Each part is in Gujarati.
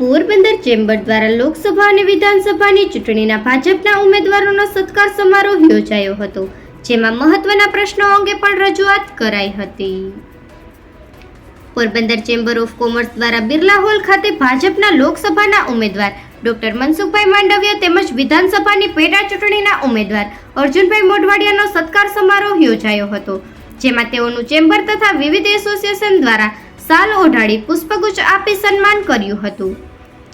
પોરબંદર ચેમ્બર દ્વારા લોકસભા અને વિધાનસભાની ચૂંટણીના ભાજપના ઉમેદવારોનો સત્કાર સમારોહ યોજાયો હતો, જેમાં મહત્વના પ્રશ્નો અંગે પણ રજૂઆત કરાઈ હતી. પોરબંદર ચેમ્બર ઓફ કોમર્સ દ્વારા બિરલા હોલ ખાતે ભાજપના લોકસભાના ઉમેદવાર ડોક્ટર મનસુખભાઈ માંડવિયા તેમજ વિધાનસભાની પેટા ચૂંટણીના ઉમેદવાર અર્જુનભાઈ મોઢવાડિયાનો સત્કાર સમારોહ યોજાયો હતો, જેમાં તેઓનું ચેમ્બર તથા વિવિધ એસોસિએશન દ્વારા સાલ ઓઢાડી પુષ્પગુચ્છ આપી સન્માન કર્યું હતું.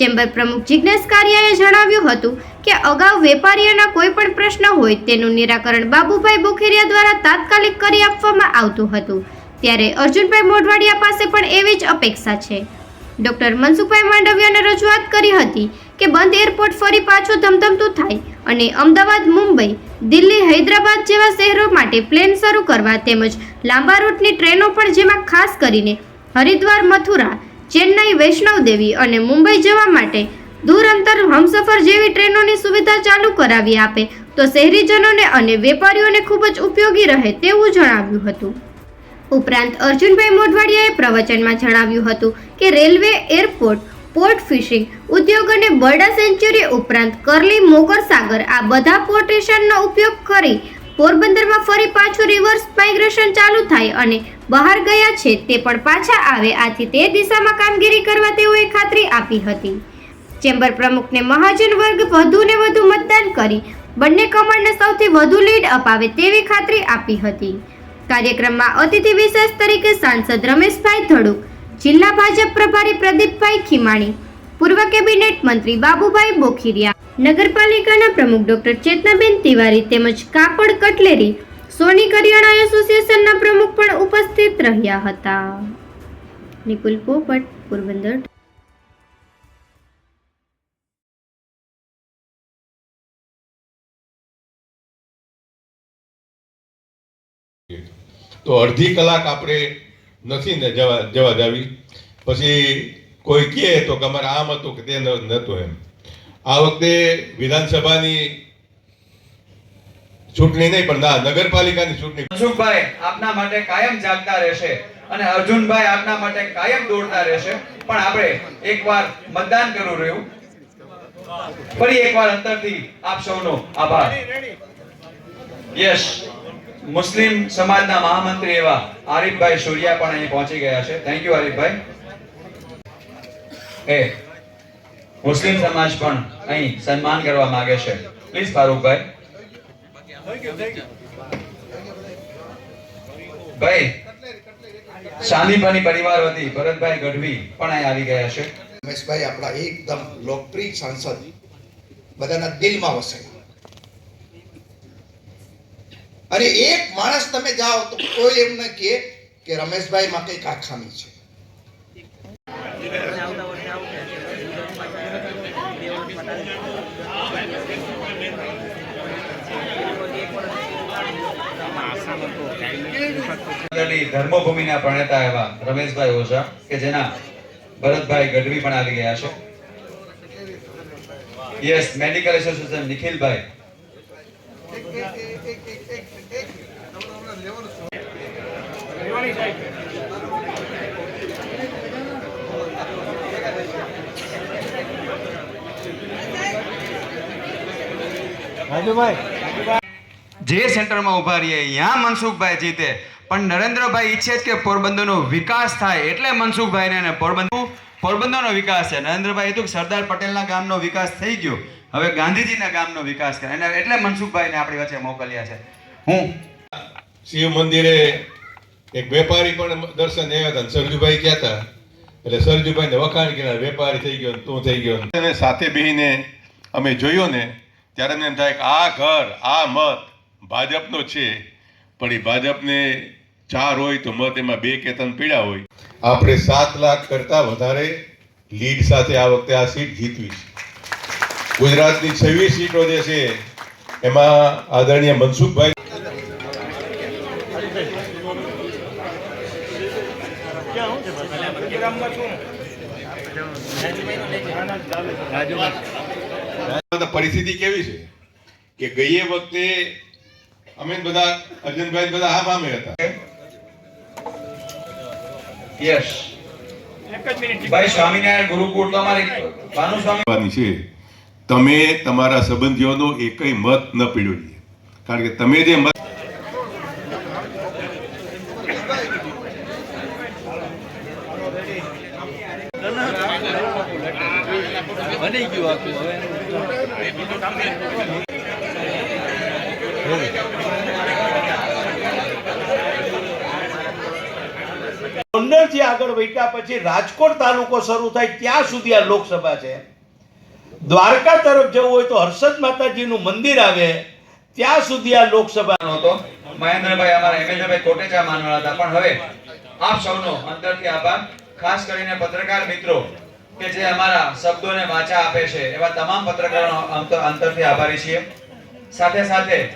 ચેમ્બર પ્રમુખ જિજ્ઞેશ કારિયાએ જણાવ્યું હતું કે અગાઉ વેપારીઓના કોઈ પણ પ્રશ્ન હોય તેનું નિરાકરણ બાબુભાઈ બોખેરિયા દ્વારા તાત્કાલિક કરી આપવામાં આવતું હતું. ત્યારે અર્જુનભાઈ મોઢવાડિયા પાસે પણ એવી જ અપેક્ષા છે. ડોક્ટર મનસુખભાઈ માંડવિયાને રજૂઆત કરી હતી કે બંધ એરપોર્ટ ફરી પાછું ધમધમતું થાય અને અમદાવાદ, મુંબઈ, દિલ્હી, હૈદરાબાદ જેવા શહેરો માટે પ્લેન શરૂ કરવા તેમજ લાંબા રૂટની ટ્રેનો પણ જેમાં ખાસ કરીને હરિદ્વાર, મથુરા ચેન્નઈ વૈષ્ણવદેવી અને મુંબઈ જવા માટે દૂર અંતર હમસફર જેવી ટ્રેનોની સુવિધા ચાલુ કરાવી આપે, તો શહેરીજનોને અને વેપારીઓને ખૂબ જ ઉપયોગી રહે તેવું જણાવ્યું હતું. ઉપરાંત અર્જુનભાઈ મોઢવાડિયાએ પ્રવચનમાં જણાવ્યું હતું કે રેલવે, એરપોર્ટ, પોર્ટ ફિશિંગ, ઉદ્યોગ અને બરડા સેન્ચ્યુરી ઉપરાંત કરલી, મોગર સાગર આ બધા પોર્ટેશનનો ઉપયોગ કરી પોરબંદરમાં ફરી પાછું રિવર્સ માઇગ્રેશન ચાલુ થાય અને બહાર ગયા છે તે પણ પાછા આવે. આથી તે દિશામાં કામગીરી કરવા તેઓએ ખાતરી આપી હતી. ચેમ્બર પ્રમુખને મહાજન વર્ગ વધુને વધુ મતદાન કરી બંને કમળને સૌથી વધુ લીડ અપાવે તેવી ખાતરી આપી હતી. કાર્યક્રમમાં અતિથિ વિશેષ તરીકે સાંસદ રમેશભાઈ ધડુક, જિલ્લા ભાજપ પ્રભારી પ્રદીપભાઈ ખીમાણી, પૂર્વ કેબિનેટ મંત્રી બાબુભાઈ બોખીરિયા નગરપાલિકાના પ્રમુખ ડોક્ટર ચેતનાબેન તિવારી તેમજ કાપડ કટલેરી સોની કરિયાણા એસોસિએશનના પ્રમુખ પણ ઉપસ્થિત રહ્યા હતા. નિકુલ પોપટ, પોરબંદર. તો અડધી કલાક આપણે નથી ને જવા જવા જાવી. પછી કોઈ કહે તો કે અમારે આમ હતું કે તે નહોતું એમ. આ વખતે વિધાનસભાની ચૂંટણી નહીં, પણ ના, નગરપાલિકાની ચૂંટણી. અશોકભાઈ આપના માટે કાયમ જાગતા રહેશે અને અર્જુનભાઈ આપના માટે કાયમ દોડતા રહેશે. પણ આપણે એકવાર મતદાન કરવું રહ્યું. ફરી એકવાર અંતરથી આપ સૌનો આભાર. યસ, મુસ્લિમ સમાજના મહામંત્રી એવા આરિફભાઈ સુરિયા પણ અહીં પહોંચી ગયા છે. Thank you Arifbhai. એ મુસ્લિમ સમાજ પણ અહીં સન્માન કરવા માંગે છે. પ્લીઝ ફારૂકભાઈ. ભાઈ શાંતિપાની પરિવાર વતી ભરતભાઈ ગઢવી પણ અહીં આવી ગયા છે. રમેશભાઈ, આપણા એકદમ લોકપ્રિય સાંસદ બધાના દિલમાં વસે. અને એક માણસ તમે જાઓ તો કોઈ એમ ન કહે કે રમેશભાઈમાં કંઈક આ ખામી છે. ધર્મભૂમિના પ્રણેતા એવા રમેશભાઈ ઓઝા કે જેના ભરતભાઈ ગઢવી પણ આવી ગયા છો. યસ, મેડિકલ એસોસિએશન નિખિલભાઈ. જે સેન્ટરમાં ઊભા રહીએ ત્યાં મનસુખભાઈ જીતે. પણ નરેન્દ્રભાઈ ઈચ્છે છે કે પોરબંદરનો વિકાસ થાય એટલે મનસુખભાઈને ને પોરબંદર પોરબંદરનો વિકાસ છે. નરેન્દ્રભાઈ હતું કે સરદાર પટેલના ગામનો વિકાસ થઈ ગયો. હવે ગાંધીજીના ગામનો વિકાસ કરે. અને એટલે મનસુખભાઈને આપણી વચ્ચે મોકલ્યા છે. હું શિવ મંદિરે એક વેપારી પણ દર્શન આવ્યા હતા સરજુભાઈ ગયા હતા. એટલે સરજુભાઈને વખાણ કર્યા વેપારી થઈ ગયો તું થઈ ગયો. સાથે બેહીને અમે જોયો ને ત્યારે એમ થાય કે આ ઘર આ મત ભાજપનો છે પણ એ ભાજપને ચાર હોય તો મત એમાં બે કે ત્રણ પીડા હોય. આપણે સાત લાખ કરતા વધારે લીડ સાથે આ વખતે આ સીટ જીતવી છે. ગુજરાતની છવ્વીસ સીટો જે છે એમાં આદરણીય મનસુખભાઈ પરિસ્થિતિ કેવી છે? કે ગયે વખતે અમે બધા અર્જુનભાઈ બધા હા પામે હતા. યસ ભાઈ સ્વામિનારાયણ ગુરુકુળ તો અમારી ભાનુસ્વામી છે તમે તમારા સંબંધીઓનો એકય મત ન પીડ્યો કારણ કે તમે જે મત ગોંડલથી આગળ વૈકા પછી રાજકોટ તાલુકો શરૂ થાય ત્યાં સુધી આ લોકસભા છે. દ્વારકા તરફ જવું હોય તો હર્ષદ માતાજીનું મંદિર આવે ત્યાં સુધી આ લોકસભા હતો. મહેન્દ્રભાઈ અમારા હેમેન્દ્રભાઈ કોટેચા માનવાના હતા. પણ હવે આપ સૌનો અંતરથી આભાર. ખાસ કરીને પત્રકાર મિત્રો કે જે અમારા શબ્દોને વાચા આપે છે એવા તમામ પત્રકારોનો અંતર- અંતરથી આભારી છીએ. સાથે સાથે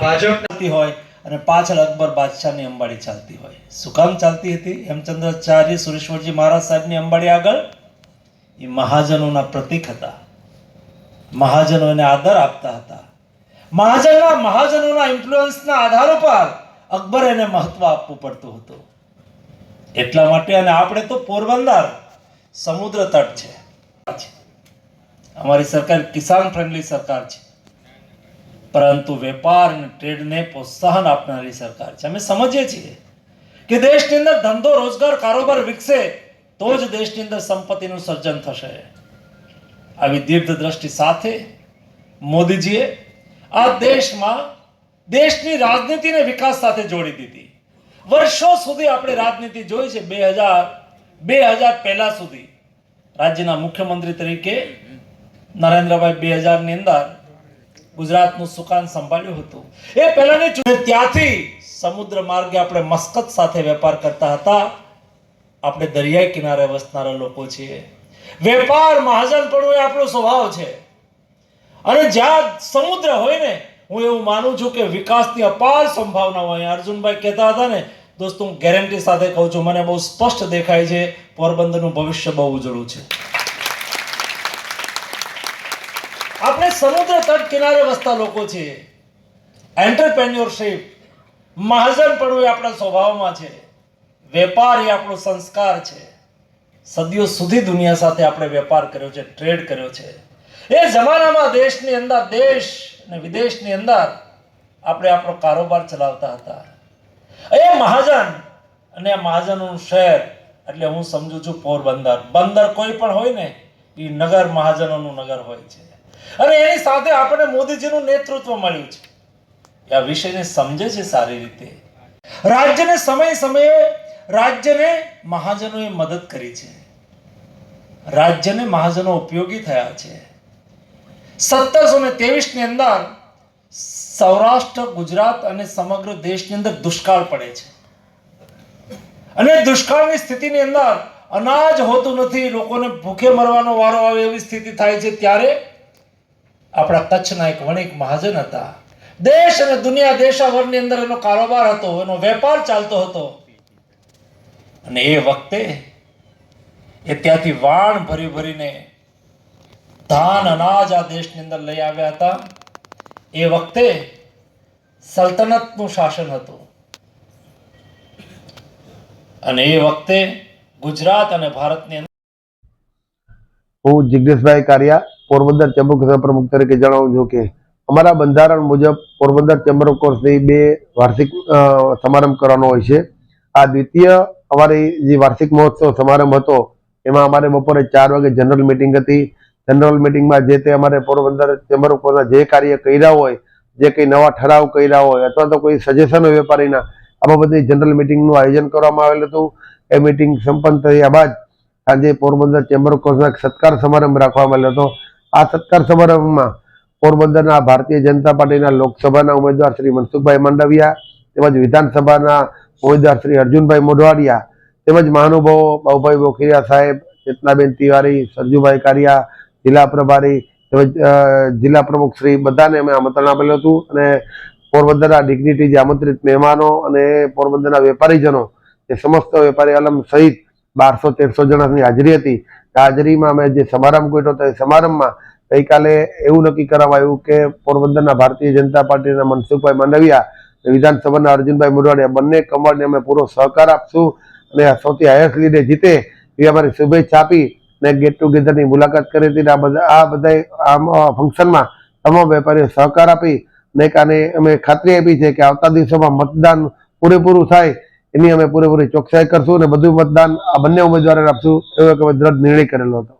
ભાજપ હોય અને પાછળ અકબર બાદશાહની અંબાડી ચાલતી હોય. શું કામ ચાલતી હતી? હેમચંદ્રાચાર્ય સુરેશ્વરજી મહારાજ સાહેબની અંબાડી આગળ? એ મહાજનોના પ્રતીક હતા. મહાજનો એને આદર આપતા હતા. મહાજનના, મહાજનોના ઇન્ફ્લુઅન્સના આધાર ઉપર અકબર એને મહત્વ આપવું પડતું હતું. એટલા માટે અને આપણે તો પોરબંદર સમુદ્ર તટ છે. અમારી સરકાર કિસાન ફ્રેન્ડલી સરકાર છે. પરંતુ વેપાર અને ટ્રેડને પ્રોત્સાહન આપનારી સરકાર છે. અમે સમજીએ છીએ કે દેશની અંદર ધંધો રોજગાર કારોબાર વિકસે તો જ દેશની અંદર સંપત્તિનું સર્જન થશે. આવી દીર્ઘ દ્રષ્ટિ સાથે મોદીજીએ આ દેશમાં દેશની રાજનીતિને વિકાસ સાથે જોડી દીધી. વર્ષો સુધી આપણે રાજનીતિ જોઈ છે. બે હજાર બે હજાર પહેલા સુધી. રાજ્યના મુખ્યમંત્રી તરીકે નરેન્દ્રભાઈ બે હજારની અંદર ગુજરાતનું સુકાન સંભાળ્યું હતું. એ પહેલાની ત્યાંથી સમુદ્ર માર્ગે આપણે મસ્કત સાથે વેપાર કરતા હતા. આપણે દરિયાઈ કિનારે વસનારા લોકો છીએ. વેપાર મહાજનપણું એ આપણો સ્વભાવ છે. અને જ્યાં સમુદ્ર હોય ને, હું એવું માનું છું કે વિકાસની અપાર સંભાવના હોય અર્જુનભાઈ કહેતા હતા ને, દોસ્તો, હું ગેરંટી સાથે કહું છું, મને બહુ સ્પષ્ટ દેખાય છે, પોરબંદરનું ભવિષ્ય બહુ ઉજળું છે આપણે સમુદ્ર તટ કિનારે વસતા લોકો છીએ એન્ટરપ્રેન્યોરશિપ મહાજનપણું એ આપણા સ્વભાવમાં છે. વેપાર એ આપણો સંસ્કાર છે. સદીઓ સુધી દુનિયા સાથે આપણે વેપાર કર્યો છે, ટ્રેડ કર્યો છે. એ જમાનામાં દેશની અંદર, દેશ અને વિદેશની અંદર આપણે આપણો કારોબાર ચલાવતા હતા. એ મહાજન અને મહાજનનું શહેર, એટલે હું સમજુ છું પોરબંદર. બંદર કોઈ પણ હોય ને એ નગર મહાજનોનું નગર હોય છે. અને એની સાથે આપણને મોદીજીનું નેતૃત્વ મળ્યું છે. એ વિષયને સમજે છે સારી રીતે. રાજ્યને સમય સમયે રાજ્યને મહાજનોએ મદદ કરી છે. રાજ્યને મહાજનો ઉપયોગી થયા છે. સત્તરસો ને ની અંદર સૌરાષ્ટ્ર, ગુજરાત અને સમગ્ર દેશની અંદર દુષ્કાળ પડે છે. અને દુષ્કાળની સ્થિતિની અંદર અનાજ હોતું નથી, લોકોને ભૂખે મરવાનો વારો આવે એવી સ્થિતિ થાય છે ત્યારે આપણા કચ્છના એક વણિક મહાજન હતા. દેશ અને દુનિયા દેશાવરની અંદર એનો કારોબાર હતો, એનો વેપાર ચાલતો હતો. અને એ વખતે એ ત્યાંથી વાણ ભરી ભરીને ધાન અનાજ આ દેશની અંદર લઈ આવ્યા હતા. એ વખતે સલ્તનતનું શાસન હતું. અને એ વખતે ગુજરાત અને ભારતની અંદર હું જિગ્નેશભાઈ કારિયા પોરબંદર ચેમ્બર કોર્સના પ્રમુખ તરીકે જણાવું છું કે અમારા બંધારણ મુજબ પોરબંદર ચેમ્બર ઓફ કોર્સની બે વાર્ષિક સમારંભ કરવાનો હોય છે. આ દ્વિતીય અમારી જે વાર્ષિક મહોત્સવ સમારંભ હતો, એમાં અમારે બપોરે ચાર વાગે જનરલ મિટિંગ હતી. જનરલ મિટિંગમાં જે તે અમારે પોરબંદર ચેમ્બર ઓફ કોર્સના જે કાર્ય કર્યા હોય, જે કંઈ નવા ઠરાવ કર્યા હોય અથવા તો કોઈ સજેશન હોય વેપારીના આ બધી જનરલ મિટિંગનું આયોજન કરવામાં આવેલું હતું. એ મિટિંગ સંપન્ન થયા બાદ આજે પોરબંદર ચેમ્બર ઓફ કોર્સના સત્કાર સમારંભ રાખવામાં આવ્યો હતો. આ સત્કાર સમારંભમાં પોરબંદરના ભારતીય જનતા પાર્ટીના લોકસભાના ઉમેદવાર શ્રી મનસુખભાઈ માંડવિયા તેમજ વિધાનસભાના ઉમેદવાર શ્રી અર્જુનભાઈ મોઢવાડિયા તેમજ મહાનુભાવો બાબુભાઈ બોખીરિયા સાહેબ, ચેતનાબેન તિવારી, સરજુભાઈ કારિયા, જિલ્લા પ્રભારી તેમજ જિલ્લા પ્રમુખ શ્રી બધાને અમે આમંત્રણ આપેલું હતું અને પોરબંદરના ડિગ્નિટી જે આમંત્રિત મહેમાનો અને પોરબંદરના વેપારીજનો એ સમસ્ત વેપારી આલમ સહિત બારસો તેરસો જણાની હાજરી હતી. આ હાજરીમાં અમે જે સમારંભ કર્યો હતો, એ સમારંભમાં ગઈકાલે એવું નક્કી કરવામાં આવ્યું કે પોરબંદરના ભારતીય જનતા પાર્ટીના મનસુખભાઈ માંડવિયા અને વિધાનસભાના અર્જુનભાઈ મોઢવાડિયા બંને કમળને અમે પૂરો સહકાર આપશું અને આ સૌથી હાઈએસ્ટ લીડે જીતે એ અમારી શુભેચ્છા આપી ને ગેટ ટુગેધરની મુલાકાત કરી હતી આ બધા આ બધા આમ ફંક્શનમાં તમામ વેપારીઓ સહકાર આપી ને કાને અમે ખાતરી આપી છે કે આવતા દિવસોમાં મતદાન પૂરેપૂરું થાય એની અમે પૂરેપૂરી ચોકસાઈ કરશું અને બધું મતદાન આ બંને ઉમેદવારોને આપશું એવો એક અમે દ્રઢ નિર્ણય કરેલો હતો.